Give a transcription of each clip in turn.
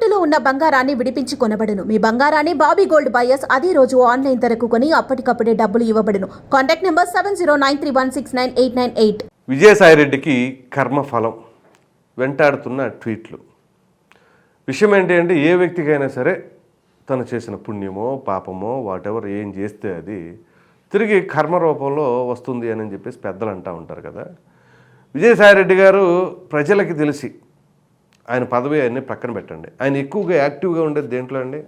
తాకట్టులో ఉన్న బంగారాన్ని విడిపించి కొనబడును. మీ బంగారాన్ని బాబీ గోల్డ్ బయర్స్ అదే రోజు ఆన్లైన్ ధరకు కొని అప్పటికప్పుడే డబ్బులు ఇవ్వబడును. Contact number seven zero nine three one six nine eight nine eight. విజయసాయిరెడ్డికి కర్మఫలం వెంటాడుతున్న ట్వీట్లు. విషయం ఏంటి అంటే ఏ వ్యక్తికైనా సరే తను చేసిన పుణ్యమో పాపమో వాటెవర్ ఏం చేస్తే అది తిరిగి కర్మ రూపంలో వస్తుంది అని చెప్పేసి పెద్దలు అంటూ ఉంటారు కదా. విజయసాయిరెడ్డి గారు ప్రజలకి తెలిసి ఆయన పదవి అన్నీ పక్కన పెట్టండి. ఆయన ఎక్కువగా యాక్టివ్గా ఉండేది దేంట్లో అండి?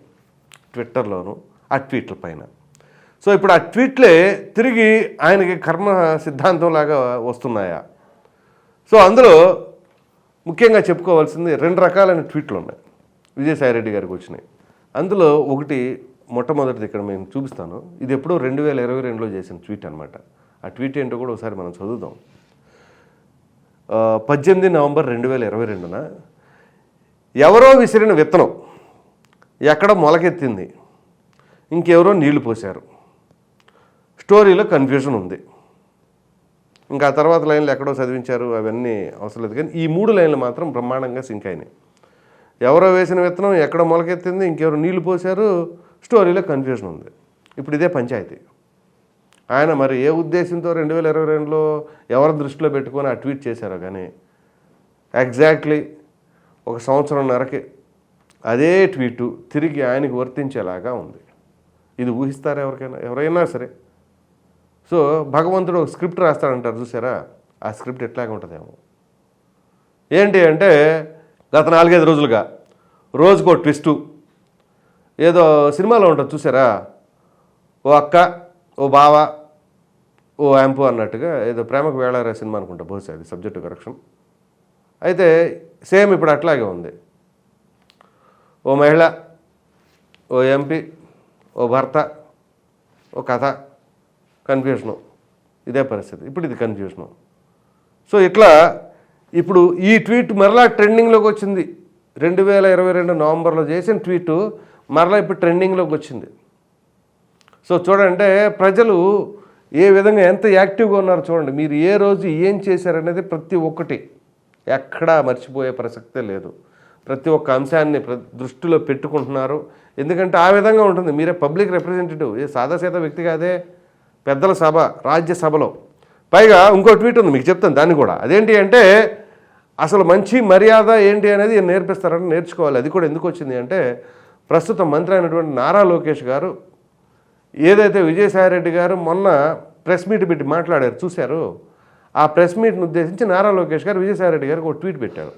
ట్విట్టర్లోను ఆ ట్వీట్ల పైన. సో ఇప్పుడు ఆ ట్వీట్లే తిరిగి ఆయనకి కర్మ సిద్ధాంతంలాగా వస్తున్నాయా? సో అందులో ముఖ్యంగా చెప్పుకోవాల్సింది రెండు రకాలైన ట్వీట్లు ఉన్నాయి. విజయసాయిరెడ్డి గారికి వచ్చినాయి. అందులో ఒకటి మొట్టమొదటిది ఇక్కడ నేను చూపిస్తాను. ఇది ఎప్పుడో రెండు వేల ఇరవై రెండులో చేసిన ట్వీట్ అనమాట ఆ ట్వీట్ ఏంటో కూడా ఒకసారి మనం చదువుదాం. పద్దెనిమిది నవంబర్ రెండు వేల ఇరవై రెండున ఎవరో విసిరిన విత్తనం ఎక్కడ మొలకెత్తింది? ఇంకెవరో నీళ్ళు పోశారు. స్టోరీలో కన్ఫ్యూజన్ ఉంది. ఇంకా ఆ తర్వాత లైన్లు ఎక్కడో చదివించారు అవన్నీ అవసరం లేదు. కానీ ఈ మూడు లైన్లు మాత్రం బ్రహ్మాండంగా సింక్ అయినాయి. ఎవరో వేసిన విత్తనం ఎక్కడ మొలకెత్తింది ఇంకెవరు నీళ్ళు పోశారు స్టోరీలో కన్ఫ్యూజన్ ఉంది. ఇప్పుడు ఇదే పంచాయతీ. ఆయన మరి ఏ ఉద్దేశంతో రెండు వేల ఇరవై రెండులో ఎవరి దృష్టిలో పెట్టుకొని ఆ ట్వీట్ చేశారో కానీ ఎగ్జాక్ట్లీ ఒక సంవత్సరంన్నరకి అదే ట్వీటు తిరిగి ఆయనకు వర్తించేలాగా ఉంది. ఇది ఊహిస్తారా ఎవరికైనా? ఎవరైనా సరే. సో భగవంతుడు ఒక స్క్రిప్ట్ రాస్తాడంటారు చూసారా? ఆ స్క్రిప్ట్ ఎట్లాగా ఉంటుందేమో? ఏంటి అంటే గత నాలుగైదు రోజులుగా రోజుకో ట్విస్టు. ఏదో సినిమాలో ఉంటుంది చూసారా? ఓ అక్క ఓ బావ ఓ యాంపు అన్నట్టుగా ఏదో ప్రేమకు వేళారే సినిమా అనుకుంటా బహుశా అది సబ్జెక్టు కరెక్షన్. అయితే సేమ్ ఇప్పుడు అట్లాగే ఉంది. ఓ మహిళ ఓ ఎంపీ ఓ భర్త ఓ కథ కన్ఫ్యూషను. ఇదే పరిస్థితి. ఇప్పుడు ఇది కన్ఫ్యూషను. సో ఇట్లా ఇప్పుడు ఈ ట్వీట్ మరలా ట్రెండింగ్లోకి వచ్చింది. రెండు వేల ఇరవై రెండు నవంబర్లో చేసిన ట్వీటు మరలా ఇప్పుడు ట్రెండింగ్లోకి వచ్చింది. సో చూడండి ప్రజలు ఏ విధంగా ఎంత యాక్టివ్గా ఉన్నారో చూడండి. మీరు ఏ రోజు ఏం చేశారనేది ప్రతి ఒక్కటి. ఎక్కడా మర్చిపోయే ప్రసక్తే లేదు. ప్రతి ఒక్క అంశాన్ని దృష్టిలో పెట్టుకుంటున్నారు. ఎందుకంటే ఆ విధంగా ఉంటుంది. మీరే పబ్లిక్ రిప్రజెంటేటివ్. ఏ సాదాసీత వ్యక్తి కాదే. పెద్దల సభ రాజ్యసభలో. పైగా ఇంకో ట్వీట్ ఉంది మీకు చెప్తాను దాన్ని కూడా. అదేంటి అంటే అసలు మంచి మర్యాద ఏంటి అనేది నేర్పిస్తారని నేర్చుకోవాలి. అది కూడా ఎందుకు వచ్చింది అంటే ప్రస్తుతం మంత్రి అయినటువంటి నారా లోకేష్ గారు ఏదైతే విజయసాయిరెడ్డి గారు మొన్న ప్రెస్ మీట్ పెట్టి మాట్లాడారు చూశారు? ఆ ప్రెస్ మీట్ను ఉద్దేశించి నారా లోకేష్ గారు విజయసాయిరెడ్డి గారికి ఒక ట్వీట్ పెట్టారు.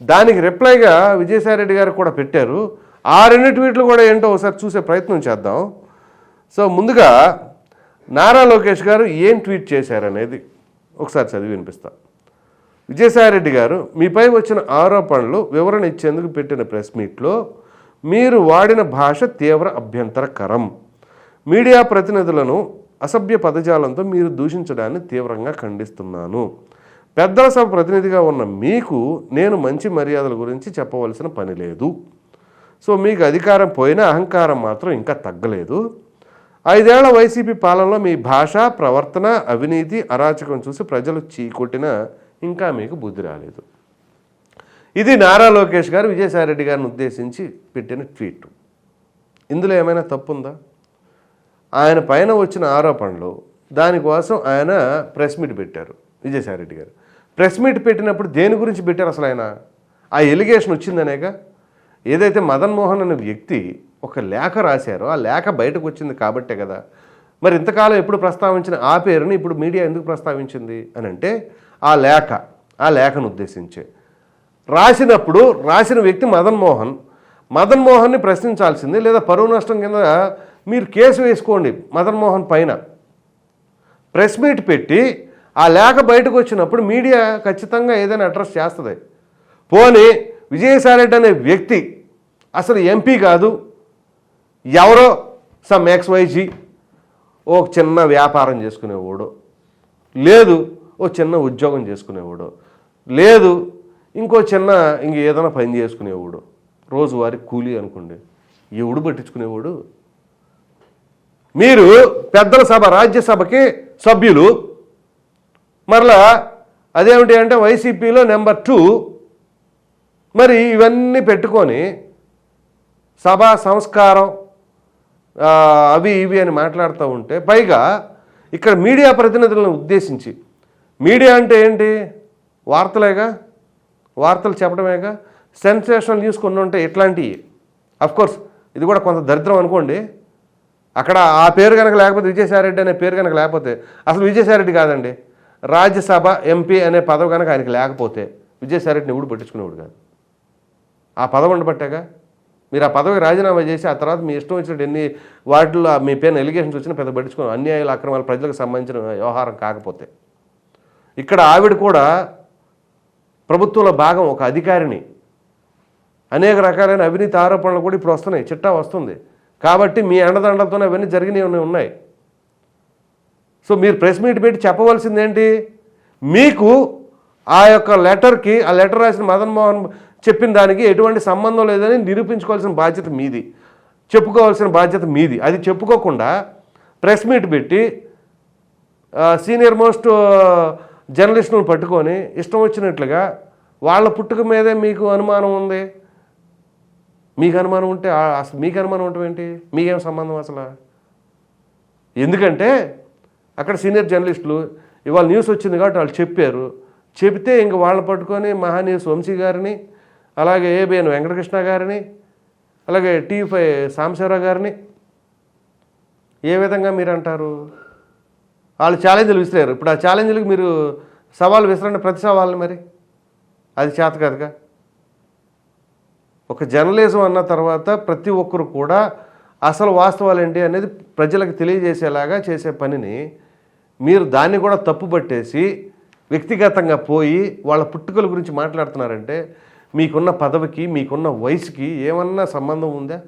దానికి రిప్లైగా విజయసాయిరెడ్డి గారు కూడా పెట్టారు. ఆ రెండు ట్వీట్లు కూడా ఏంటో ఒకసారి చూసే ప్రయత్నం చేద్దాం. సో ముందుగా నారా లోకేష్ గారు ఏం ట్వీట్ చేశారనేది ఒకసారి చదివి వినిపిస్తా. విజయసాయిరెడ్డి గారు మీపై వచ్చిన ఆరోపణలు వివరణ ఇచ్చేందుకు పెట్టిన ప్రెస్ మీట్లో మీరు వాడిన భాష తీవ్ర అభ్యంతరకరం. మీడియా ప్రతినిధులను అసభ్య పదజాలంతో మీరు దూషించడాన్ని తీవ్రంగా ఖండిస్తున్నాను. పెద్దల సభ ప్రతినిధిగా ఉన్న మీకు నేను మంచి మర్యాదల గురించి చెప్పవలసిన పని లేదు. సో మీకు అధికారం పోయినా అహంకారం మాత్రం ఇంకా తగ్గలేదు. ఐదేళ్ళ వైసీపీ పాలనలో మీ భాష ప్రవర్తన అవినీతి అరాచకం చూసి ప్రజలు చీకొట్టినా ఇంకా మీకు బుద్ధి రాలేదు. ఇది నారా లోకేష్ గారు విజయసాయిరెడ్డి గారిని ఉద్దేశించి పెట్టిన ట్వీట్. ఇందులో ఏమైనా తప్పు ఉందా ఆయన పైన వచ్చిన ఆరోపణలు దానికోసం ఆయన ప్రెస్ మీట్ పెట్టారు. విజయసాయిరెడ్డి గారు. ప్రెస్ మీట్ పెట్టినప్పుడు దేని గురించి పెట్టారు అసలు ఆయన? ఆ ఎలిగేషన్ వచ్చిందనేక ఏదైతే మదన్ మోహన్ అనే వ్యక్తి ఒక లేఖ రాశారో ఆ లేఖ బయటకు వచ్చింది కాబట్టే కదా. మరి ఇంతకాలం ఎప్పుడు ప్రస్తావించిన ఆ పేరుని ఇప్పుడు మీడియా ఎందుకు ప్రస్తావించింది అని అంటే ఆ లేఖ ఆ లేఖను ఉద్దేశించే. రాసినప్పుడు రాసిన వ్యక్తి మదన్ మోహన్ మదన్ మోహన్ని ప్రశ్నించాల్సింది లేదా పరువు నష్టం కింద మీరు కేసు వేసుకోండి మదన్మోహన్ పైన. ప్రెస్ మీట్ పెట్టి ఆ లేఖ బయటకు వచ్చినప్పుడు మీడియా ఖచ్చితంగా ఏదైనా అడ్రస్ చేస్తుంది. పోనీ విజయసాయిరెడ్డి అనే వ్యక్తి అసలు ఎంపీ కాదు ఎవరో సమ్ ఎక్స్వైజీ ఓ చిన్న వ్యాపారం చేసుకునేవాడు లేదు ఓ చిన్న ఉద్యోగం చేసుకునేవాడు లేదు ఇంకో చిన్న ఇంక ఏదైనా పని చేసుకునేవాడు రోజువారి కూలీ అనుకోండి ఎవడు పట్టించుకునేవాడు? మీరు పెద్దల సభ రాజ్యసభకి సభ్యులు. మరలా అదేమిటి అంటే వైసీపీలో నెంబర్ టూ. మరి ఇవన్నీ పెట్టుకొని సభా సంస్కారం అవి ఇవి అని మాట్లాడుతూ ఉంటే పైగా ఇక్కడ మీడియా ప్రతినిధులను ఉద్దేశించి మీడియా అంటే ఏంటి? వార్తలేగా? వార్తలు చెప్పడమేగా? సెన్సేషనల్ న్యూస్ కొన్ని ఉంటాయి ఇట్లాంటివి అఫ్కోర్స్ ఇది కూడా కొంత దరిద్రం అనుకోండి. అక్కడ ఆ పేరు కనుక లేకపోతే విజయసాయిరెడ్డి అనే పేరు కనుక లేకపోతే అసలు విజయసాయిరెడ్డి కాదండి. రాజ్యసభ ఎంపీ అనే పదవి కనుక ఆయనకి లేకపోతే విజయసాయిరెడ్డిని ఎవడు పట్టించుకునేవాడు కాదు. ఆ పదవి ఉండబట్టాగా? మీరు ఆ పదవికి రాజీనామా చేసి ఆ తర్వాత మీ ఇష్టం వచ్చినట్టు ఎన్ని వాటిలో మీ పేరున ఎలిగేషన్స్ వచ్చినా పెద్ద పట్టించుకోవడం అన్యాయాలు అక్రమాలు ప్రజలకు సంబంధించిన వ్యవహారం కాకపోతే. ఇక్కడ ఆవిడ కూడా ప్రభుత్వంలో భాగం ఒక అధికారిని. అనేక రకాలైన అవినీతి ఆరోపణలు కూడా ఇప్పుడు వస్తున్నాయి. చిట్టా వస్తుంది. కాబట్టి మీ అండదండలతోనే అవన్నీ జరిగినవి ఉన్నాయి సో మీరు ప్రెస్ మీట్ పెట్టి చెప్పవలసింది ఏంటి మీకు ఆ యొక్క లెటర్కి ఆ లెటర్ రాసిన మదన్ మోహన్ చెప్పిన దానికి ఎటువంటి సంబంధం లేదని నిరూపించుకోవాల్సిన బాధ్యత మీది. చెప్పుకోవాల్సిన బాధ్యత మీది. అది చెప్పుకోకుండా ప్రెస్ మీట్ పెట్టి సీనియర్ మోస్ట్ జర్నలిస్టులను పట్టుకొని ఇష్టం వచ్చినట్లుగా వాళ్ళ పుట్టుక మీదే మీకు అనుమానం ఉంది? మీకు అనుమానం ఉంటే అసలు మీకు అనుమానం ఉండటం ఏంటి? మీకేం సంబంధం అసలు? ఎందుకంటే అక్కడ సీనియర్ జర్నలిస్టులు ఇవాళ న్యూస్ వచ్చింది కాబట్టి వాళ్ళు చెప్పారు. చెబితే ఇంక వాళ్ళని పట్టుకొని మహానీయుస్ వంశీ గారిని అలాగే ఏబిఎన్ వెంకటకృష్ణ గారిని అలాగే టీ ఫైవ్ సాంబశివరావు గారిని. ఏ విధంగా మీరు అంటారు వాళ్ళు ఛాలెంజ్లు విసిరారు. ఇప్పుడు ఆ ఛాలెంజ్లకు మీరు సవాల్ విసిరండి ప్రతి సవాల్ని మరి? అది చేత కదగా? ఒక జర్నలిజం అన్న తర్వాత ప్రతి ఒక్కరు కూడా అసలు వాస్తవాలు ఏంటి అనేది ప్రజలకు తెలియజేసేలాగా చేసే పనిని మీరు దాన్ని కూడా తప్పుపట్టేసి వ్యక్తిగతంగా పోయి వాళ్ళ పుట్టుకల గురించి మాట్లాడుతున్నారంటే మీకున్న పదవికి మీకున్న వయసుకి ఏమన్నా సంబంధం ఉందా?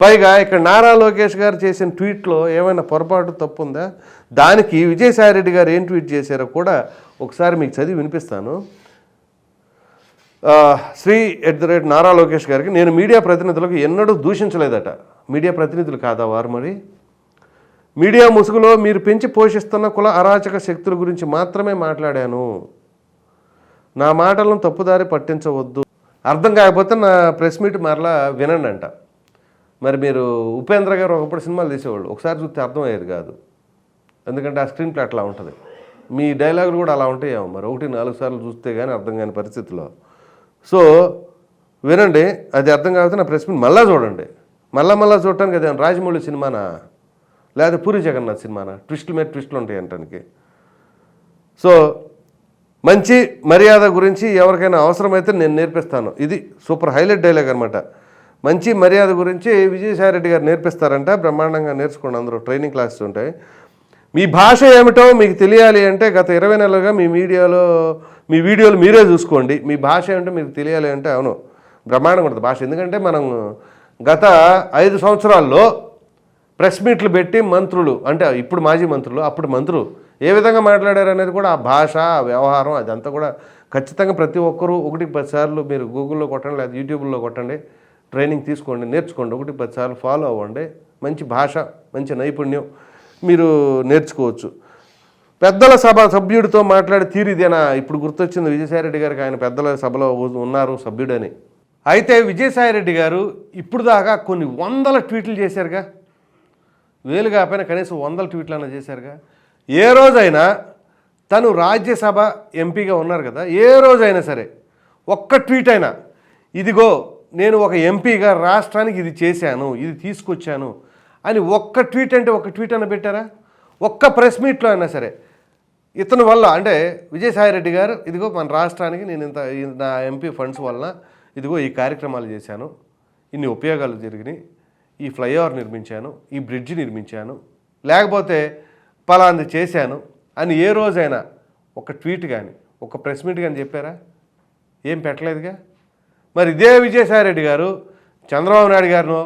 పైగా ఇక్కడ నారా లోకేష్ గారు చేసిన ట్వీట్లో ఏమైనా పొరపాటు తప్పు ఉందా దానికి విజయసాయిరెడ్డి గారు ఏం ట్వీట్ చేశారో కూడా ఒకసారి మీకు చదివి వినిపిస్తాను. Shri at the rate Nara Lokesh గారికి నేను మీడియా ప్రతినిధులకు ఎన్నడూ దూషించలేదట. మీడియా ప్రతినిధులు కాదా వారు మరి? మీడియా ముసుగులో మీరు పెంచి పోషిస్తున్న కుల అరాచక శక్తుల గురించి మాత్రమే మాట్లాడాను. నా మాటలను తప్పుదారి పట్టించవద్దు. అర్థం కాకపోతే నా ప్రెస్ మీట్ మరలా వినండి అంట మరి మీరు ఉపేంద్ర గారు ఒకప్పుడు సినిమాలు తీసేవాళ్ళు. ఒకసారి చూస్తే అర్థమయ్యేది కాదు. ఎందుకంటే ఆ స్క్రీన్ ప్లే అట్లా ఉంటుంది. మీ డైలాగులు కూడా అలా ఉంటాయేమో మరి. ఒకటి నాలుగు సార్లు చూస్తే కానీ అర్థం కాని పరిస్థితిలో. సో వినండి అది అర్థం కాకపోతే నా ప్రెస్ మీట్ మళ్ళా చూడండి. మళ్ళా మళ్ళా చూడటానికి అదే రాజమౌళి సినిమానా? లేదా పూరి జగన్నాథ్ సినిమానా? ట్విస్టుల మీద ట్విస్టులు ఉంటాయి అంటానికి. సో మంచి మర్యాద గురించి ఎవరికైనా అవసరమైతే నేను నేర్పిస్తాను. ఇది సూపర్ హైలైట్ డైలాగ్ అనమాట మంచి మర్యాద గురించి విజయసాయి రెడ్డి గారు నేర్పిస్తారంట. బ్రహ్మాండంగా నేర్చుకోండి. అందరూ ట్రైనింగ్ క్లాసెస్ ఉంటాయి. మీ భాష ఏమిటో మీకు తెలియాలి అంటే గత ఇరవై నెలలుగా మీ మీడియాలో మీ వీడియోలు మీరే చూసుకోండి. మీ భాష ఏమిటో మీకు తెలియాలి అంటే అవును బ్రహ్మాండంగా ఉంటుంది భాష. ఎందుకంటే మనం గత ఐదు సంవత్సరాల్లో ప్రెస్ మీట్లు పెట్టి మంత్రులు అంటే ఇప్పుడు మాజీ మంత్రులు అప్పుడు మంత్రులు ఏ విధంగా మాట్లాడారు అనేది కూడా ఆ భాష ఆ వ్యవహారం అదంతా కూడా ఖచ్చితంగా ప్రతి ఒక్కరూ ఒకటి పది సార్లు మీరు గూగుల్లో కొట్టండి లేదా యూట్యూబ్లో కొట్టండి ట్రైనింగ్ తీసుకోండి నేర్చుకోండి ఒకటి పది సార్లు ఫాలో అవ్వండి. మంచి భాష మంచి నైపుణ్యం మీరు నేర్చుకోవచ్చు. పెద్దల సభ సభ్యుడితో మాట్లాడే తీరిదేనా ఇప్పుడు గుర్తొచ్చింది విజయసాయిరెడ్డి గారికి ఆయన పెద్దల సభలో ఉన్నారు సభ్యుడని. అయితే విజయసాయిరెడ్డి గారు ఇప్పుడు దాకా కొన్ని వందల ట్వీట్లు చేశారుగా. వేలు కాకపోయినా కనీసం వందల ట్వీట్లన్నా చేశారుగా. ఏ రోజైనా తను రాజ్యసభ ఎంపీగా ఉన్నారు కదా ఏ రోజైనా సరే ఒక్క ట్వీట్ అయినా ఇదిగో నేను ఒక ఎంపీగా రాష్ట్రానికి ఇది చేశాను ఇది తీసుకొచ్చాను అని ఒక్క ట్వీట్ అంటే ఒక ట్వీట్ అని పెట్టారా? ఒక్క ప్రెస్ మీట్లో అయినా సరే. ఇతని వల్ల అంటే విజయసాయిరెడ్డి గారు ఇదిగో మన రాష్ట్రానికి నేను ఇంత నా ఎంపీ ఫండ్స్ వలన ఇదిగో ఈ కార్యక్రమాలు చేశాను. ఇన్ని ఉపయోగాలు జరిగినాయి. ఈ ఫ్లైఓవర్ నిర్మించాను. ఈ బ్రిడ్జ్ నిర్మించాను. లేకపోతే పలాంది చేశాను అని ఏ రోజైనా ఒక ట్వీట్ కానీ ఒక ప్రెస్ మీట్ కానీ చెప్పారా? ఏం పెట్టలేదుగా? మరి ఇదే విజయసాయిరెడ్డి గారు చంద్రబాబు నాయుడు గారినో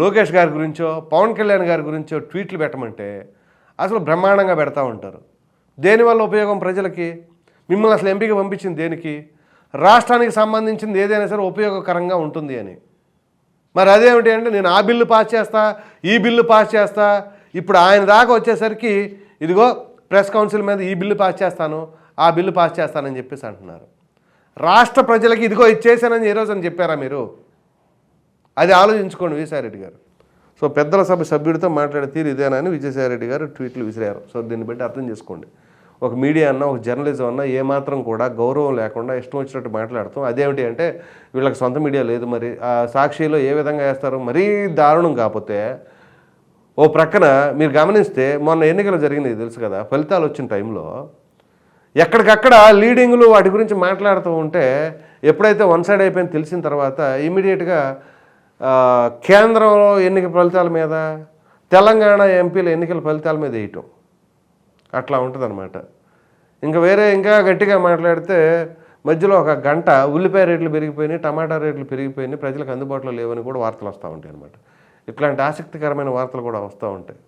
లోకేష్ గారి గురించో పవన్ కళ్యాణ్ గారి గురించో ట్వీట్లు పెట్టమంటే అసలు బ్రహ్మాండంగా పెడతా ఉంటారు. దేనివల్ల ఉపయోగం ప్రజలకి? మిమ్మల్ని అసలు ఎంపీకి పంపించింది దేనికి? రాష్ట్రానికి సంబంధించింది ఏదైనా సరే ఉపయోగకరంగా ఉంటుంది అని. మరి అదేమిటి అంటే నేను ఆ బిల్లు పాస్ చేస్తా ఈ బిల్లు పాస్ చేస్తా ఇప్పుడు ఆయన దాకా వచ్చేసరికి ఇదిగో ప్రెస్ కౌన్సిల్ మీద ఈ బిల్లు పాస్ చేస్తాను ఆ బిల్లు పాస్ చేస్తానని చెప్పేసి అంటున్నారు. రాష్ట్ర ప్రజలకి ఇదిగో ఇది చేశానని ఏ రోజు అని చెప్పారా మీరు? అది ఆలోచించుకోండి విజయసాయిరెడ్డి గారు. సో పెద్దల సభ సభ్యుడితో మాట్లాడే తీరు ఇదేనా అని విజయసాయిరెడ్డి గారు ట్వీట్లు విసిరారు. సో దీన్ని బట్టి అర్థం చేసుకోండి. ఒక మీడియా అన్న ఒక జర్నలిజం అన్న ఏమాత్రం కూడా గౌరవం లేకుండా ఇష్టం వచ్చినట్టు మాట్లాడతాం. అదేమిటి అంటే వీళ్ళకి సొంత మీడియా లేదు మరి. ఆ సాక్షిలో ఏ విధంగా వేస్తారు? మరీ దారుణం కాకపోతే ఓ ప్రక్కన మీరు గమనిస్తే మొన్న ఎన్నికలు జరిగినాయి తెలుసు కదా? ఫలితాలు వచ్చిన టైంలో ఎక్కడికక్కడ లీడింగ్లు వాటి గురించి మాట్లాడుతూ ఉంటే ఎప్పుడైతే వన్ సైడ్ అయిపోయింది తెలిసిన తర్వాత ఇమీడియట్గా కేంద్రంలో ఎన్నిక ఫలితాల మీద తెలంగాణ ఎంపీల ఎన్నికల ఫలితాల మీద వేయటం. అట్లా ఉంటుందన్నమాట. ఇంకా వేరే ఇంకా గట్టిగా మాట్లాడితే మధ్యలో ఒక గంట ఉల్లిపాయ రేట్లు పెరిగిపోయినాయి టమాటా రేట్లు పెరిగిపోయినాయి ప్రజలకు అందుబాటులో లేవని కూడా వార్తలు వస్తూ ఉంటాయి అనమాట ఇట్లాంటి ఆసక్తికరమైన వార్తలు కూడా వస్తూ ఉంటాయి.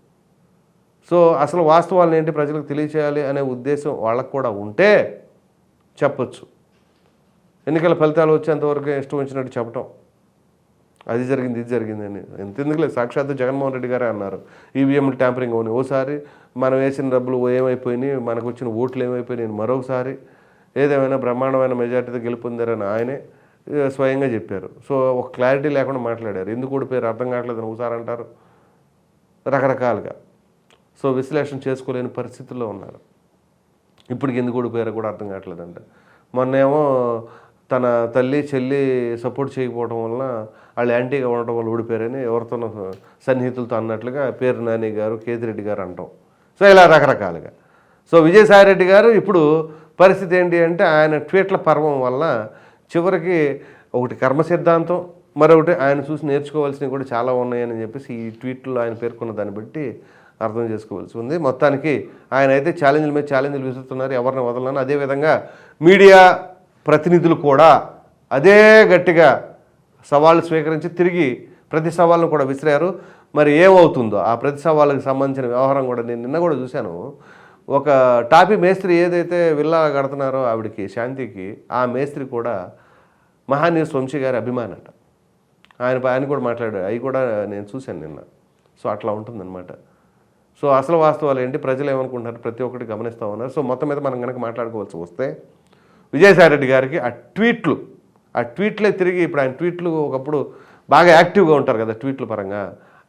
సో అసలు వాస్తవాలను ఏంటి ప్రజలకు తెలియచేయాలి అనే ఉద్దేశం వాళ్ళకు కూడా ఉంటే చెప్పొచ్చు. ఎన్నికల ఫలితాలు వచ్చేంతవరకు ఇష్టం వచ్చినట్టు చెప్పటం. అది జరిగింది ఇది జరిగింది అని ఎంతెందుకులే సాక్షాత్తు జగన్మోహన్ రెడ్డి గారే అన్నారు. ఈవీఎం ట్యాంపరింగ్ అవుని ఓసారి మనం వేసిన డబ్బులు ఏమైపోయినాయి మనకు వచ్చిన ఓట్లు ఏమైపోయినాయి మరొకసారి ఏదేమైనా బ్రహ్మాండమైన మెజార్టీతో గెలుపొందారని ఆయనే స్వయంగా చెప్పారు. సో ఒక క్లారిటీ లేకుండా మాట్లాడారు. ఎందుకు ఓడిపోయారు అర్థం కావట్లేదని ఒకసారి అంటారు. రకరకాలుగా. సో విశ్లేషణ చేసుకోలేని పరిస్థితుల్లో ఉన్నారు. ఇప్పటికి ఎందుకు ఓడిపోయారో కూడా అర్థం కావట్లేదంట. మొన్నేమో తన తల్లి చెల్లి సపోర్ట్ చేయకపోవడం వలన వాళ్ళు యాంటీగా ఉండటం వల్ల ఊడిపోయారని ఎవరితోనో సన్నిహితులతో అన్నట్లుగా పేరు నాని గారు కేతిరెడ్డి గారు అంటాం. సో ఇలా రకరకాలుగా. సో విజయసాయిరెడ్డి గారు ఇప్పుడు పరిస్థితి ఏంటి అంటే ఆయన ట్వీట్ల పర్వం వల్ల చివరికి ఒకటి కర్మ సిద్ధాంతం మరొకటి ఆయన చూసి నేర్చుకోవాల్సినవి కూడా చాలా ఉన్నాయని చెప్పేసి ఈ ట్వీట్లో ఆయన పేర్కొన్న దాన్ని బట్టి అర్థం చేసుకోవాల్సి ఉంది. మొత్తానికి ఆయన అయితే ఛాలెంజ్ల మీద ఛాలెంజ్లు విసురుతున్నారు ఎవరిని వదలను అదేవిధంగా మీడియా ప్రతినిధులు కూడా అదే గట్టిగా సవాళ్ళు స్వీకరించి తిరిగి ప్రతి సవాళ్ళను కూడా విసిరారు. మరి ఏమవుతుందో? ఆ ప్రతి సవాళ్ళకి సంబంధించిన వ్యవహారం కూడా నేను నిన్న కూడా చూశాను. ఒక టాపీ మేస్త్రి ఏదైతే విల్లా కడుతున్నారో ఆవిడకి శాంతికి ఆ మేస్త్రి కూడా మహానీర్ వంశీ గారి అభిమానంట ఆయన ఆయన కూడా మాట్లాడారు. అవి కూడా నేను చూశాను నిన్న. సో అట్లా ఉంటుందన్నమాట. సో అసలు వాస్తవాలు ఏంటి? ప్రజలు ఏమనుకుంటున్నారు? ప్రతి ఒక్కటి గమనిస్తూ ఉన్నారు. సో మొత్తం మీద మనం కనుక మాట్లాడుకోవాల్సి వస్తే విజయసాయిరెడ్డి గారికి ఆ ట్వీట్లు ఆ ట్వీట్లే తిరిగి ఇప్పుడు ఆయన ట్వీట్లు ఒకప్పుడు బాగా యాక్టివ్గా ఉంటారు కదా ట్వీట్ల పరంగా.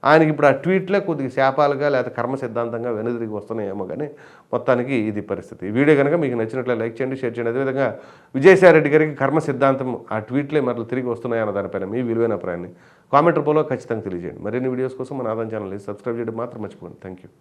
ఆయనకి ఇప్పుడు ఆ ట్వీట్లే కొద్దిగా శాపాలుగా లేదా కర్మ సిద్ధాంతంగా వెనుదిరిగి వస్తున్నాయేమో కానీ మొత్తానికి ఇది పరిస్థితి. వీడియో కనుక మీకు నచ్చినట్లే లైక్ చేయండి షేర్ చేయండి. అదేవిధంగా విజయసాయిరెడ్డి గారికి కర్మ సిద్ధాంతం ఆ ట్వీట్లే మరలు తిరిగి వస్తున్నాయన్న దానిపైన మీ విలువైన అభిప్రాయాన్ని కామెంట్ రూపంలో ఖచ్చితంగా తెలియజేయండి. మరిన్ని వీడియోస్ కోసం మన ఆదాయం ఛానల్ని సబ్స్క్రైబ్ చేయడం మాత్రం మర్చిపోండి థ్యాంక్ యూ